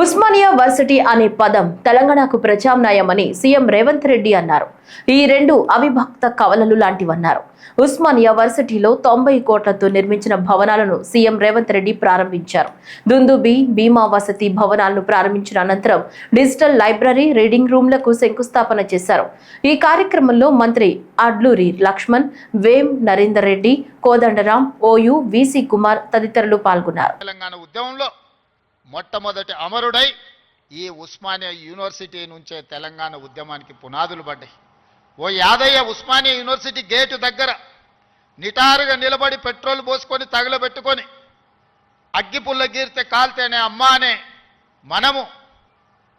Osmania varsity అనే పదం తెలంగాణకు ప్రత్యామ్నాయమని సీఎం రేవంత్ రెడ్డి అన్నారు. ఈ రెండు అవిభక్త కవలలు లాంటివన్నారు. ఉస్మానియా వర్సిటీలో తొంభై కోట్లతో నిర్మించిన భవనాలను సీఎం రేవంత్ రెడ్డి ప్రారంభించారు. దుందుబి భీమా వసతి భవనాలను ప్రారంభించిన అనంతరం డిజిటల్ లైబ్రరీ రీడింగ్ రూమ్లకు శంకుస్థాపన చేశారు. ఈ కార్యక్రమంలో మంత్రి అడ్లూరి లక్ష్మణ్ వేం నరేందర్ రెడ్డి కోదండరాం ఓయు వీసీ కుమార్ తదితరులు పాల్గొన్నారు. తెలంగాణ ఉద్యమంలో మొట్టమొదటి అమరుడై ఈ ఉస్మానియా యూనివర్సిటీ నుంచే తెలంగాణ ఉద్యమానికి పునాదులు పడ్డాయి. O Yadaiah Osmania university gate దగ్గర నిటారుగా నిలబడి పెట్రోల్ పోసుకొని తగలబెట్టుకొని అగ్గిపుల్ల గీరితే కాల్తేనే అమ్మా అనే మనము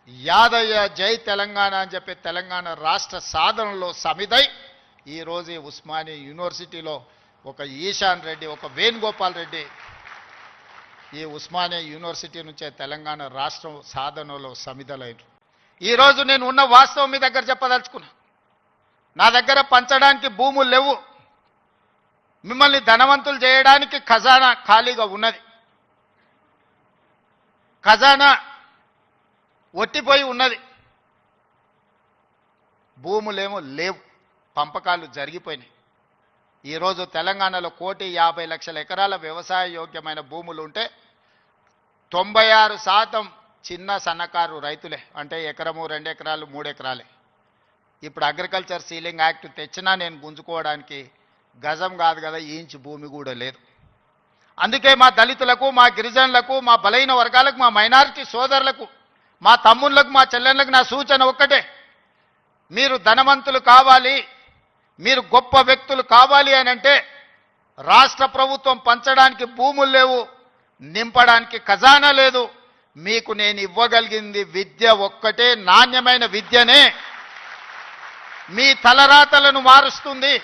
యాదయ్య జై తెలంగాణ అని చెప్పి తెలంగాణ రాష్ట్ర సాధనలో సమిదై ఈరోజు ఈ ఉస్మానియా యూనివర్సిటీలో ఒక ఈశాన్ రెడ్డి ఒక వేణుగోపాల్ రెడ్డి ఈ ఉస్మానియా యూనివర్సిటీ నుంచే తెలంగాణ రాష్ట్రం సాధనలో సమిధలైన ఈరోజు నేను ఉన్న వాస్తవం మీ దగ్గర చెప్పదలుచుకున్నా. నా దగ్గర పంచడానికి భూములు లేవు. మిమ్మల్ని ధనవంతులు చేయడానికి ఖజానా ఖాళీగా ఉన్నది. ఖజానా ఒట్టిపోయి ఉన్నది. భూములేమో లేవు. పంపకాలు జరిగిపోయినాయి. ఈరోజు తెలంగాణలో కోటి యాభై లక్షల ఎకరాల వ్యవసాయ యోగ్యమైన భూములు ఉంటే తొంభై ఆరు శాతం చిన్న సన్నకారు రైతులే. అంటే ఎకరము రెండు ఎకరాలు మూడు ఎకరాలే. ఇప్పుడు అగ్రికల్చర్ సీలింగ్ యాక్ట్ తెచ్చినా నేను గుంజుకోవడానికి గజం కాదు కదా ఇంచు భూమి కూడా లేదు. అందుకే మా దళితులకు మా గిరిజనులకు మా బలైన వర్గాలకు మా మైనారిటీ సోదరులకు మా తమ్ముళ్ళకు మా చెల్లెళ్ళకు నా సూచన ఒక్కటే. మీరు ధనవంతులు కావాలి మీరు గొప్ప వ్యక్తులు కావాలి అని అంటే రాష్ట్ర ప్రభుత్వం పంచడానికి భూములు లేవు నింపడానికి ఖజానా లేదు. మీకు నేను ఇవ్వగలిగింది విద్య ఒక్కటే నాణ్యమైన విద్యనే. మీ తలరాతలను మారుస్తుంది.